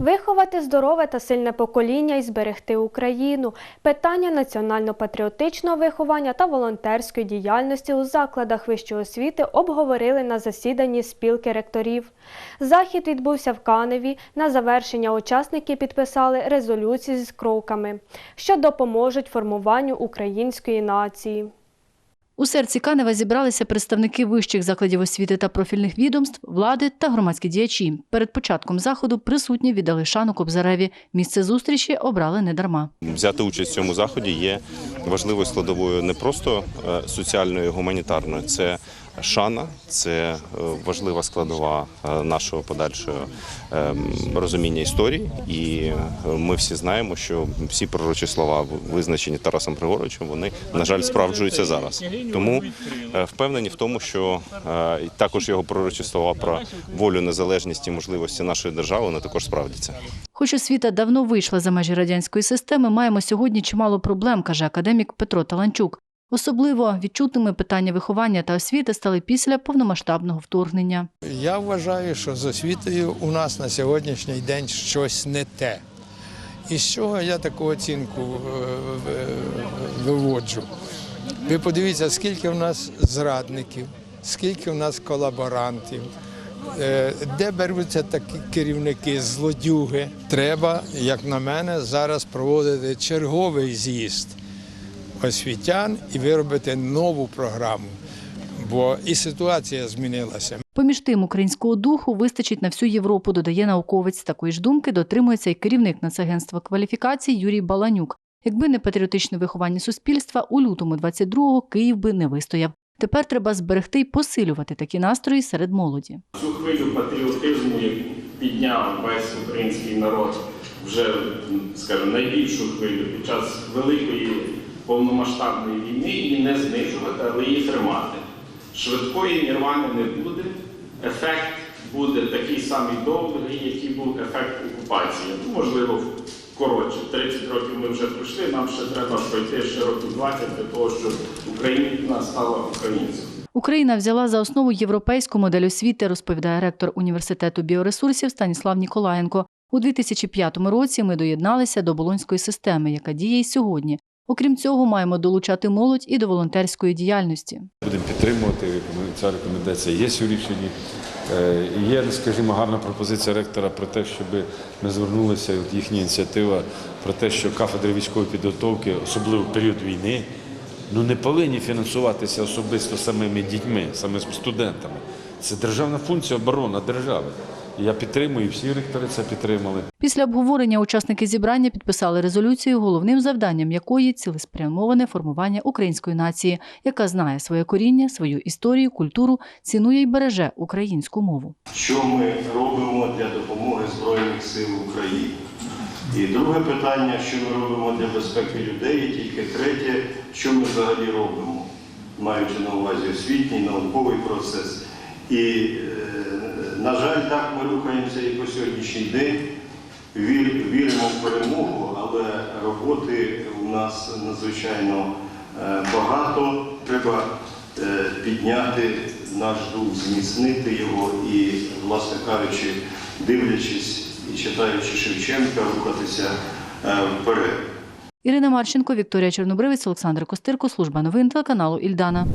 Виховати здорове та сильне покоління і зберегти Україну. Питання національно-патріотичного виховання та волонтерської діяльності у закладах вищої освіти обговорили на засіданні спілки ректорів. Захід відбувся в Каневі. На завершення учасники підписали резолюції з кроками, що допоможуть формуванню української нації. У серці Канева зібралися представники вищих закладів освіти та профільних відомств, влади та громадські діячі. Перед початком заходу присутні віддали шану Кобзареві. Місце зустрічі обрали недарма. Взяти участь в цьому заході є важливою складовою не просто е, соціальною, гуманітарною, це шана, це е, важлива складова е, нашого подальшого е, розуміння історії. І е, ми всі знаємо, що всі пророчі слова, визначені Тарасом Григоровичем, вони на жаль справджуються зараз. Тому впевнені в тому, що також його пророчі слова про волю, незалежність і можливості нашої держави вони також справдяться. Хоч освіта давно вийшла за межі радянської системи, маємо сьогодні чимало проблем, каже академік Петро Таланчук. Особливо відчутними питання виховання та освіти стали після повномасштабного вторгнення. Я вважаю, що з освітою у нас на сьогоднішній день щось не те. І з чого я таку оцінку е, е, виводжу? Ви подивіться, скільки в нас зрадників, скільки в нас колаборантів, е, де беруться такі керівники, злодюги. Треба, як на мене, зараз проводити черговий з'їзд освітян і виробити нову програму. Бо і ситуація змінилася. Поміж тим, українського духу вистачить на всю Європу, додає науковець. Такої ж думки дотримується і керівник Нацагентства кваліфікацій Юрій Баланюк. Якби не патріотичне виховання суспільства, у лютому 22-го Київ би не вистояв. Тепер треба зберегти й посилювати такі настрої серед молоді. Цю хвилю патріотизму, яку підняв весь український народ, вже, скажімо, найбільшу хвилю під час великої повномасштабної війни, її не знижувати, але її тримати. Швидкої нірвани не буде. Ефект буде такий самий довгий, який був ефект окупації. Ну, можливо, коротше. 30 років ми вже пройшли, нам ще треба пройти ще років 20 для того, щоб Україна стала українцем. Україна взяла за основу європейську модель освіти, розповідає ректор університету біоресурсів Станіслав Ніколаєнко. У 2005 році ми доєдналися до болонської системи, яка діє й сьогодні. Окрім цього, маємо долучати молодь і до волонтерської діяльності. Будемо підтримувати ця рекомендація. Є у рішенні. Е, Є, скажімо, гарна пропозиція ректора про те, щоб ми звернулися, от їхня ініціатива про те, що кафедри військової підготовки, особливо в період війни, ну не повинні фінансуватися особисто самими дітьми, самими студентами. Це державна функція оборона держави. Я підтримую, і всі ректори це підтримали. Після обговорення учасники зібрання підписали резолюцію, головним завданням якої цілеспрямоване формування української нації, яка знає своє коріння, свою історію, культуру, цінує й береже українську мову. що ми робимо для допомоги Збройних сил України. І друге питання, що ми робимо для безпеки людей, і тільки третє, що ми взагалі робимо, маючи на увазі освітній, науковий процес. І, е, на жаль, так ми рухаємося і по сьогоднішній день. Віримо в перемогу, але роботи у нас надзвичайно е, багато. Треба е, підняти наш дух, зміцнити його і, власне кажучи, дивлячись і читаючи Шевченка, рухатися вперед. Ірина Марченко, Вікторія Чорнобривець, Олександр Костирко, служба новин телеканалу Ільдана.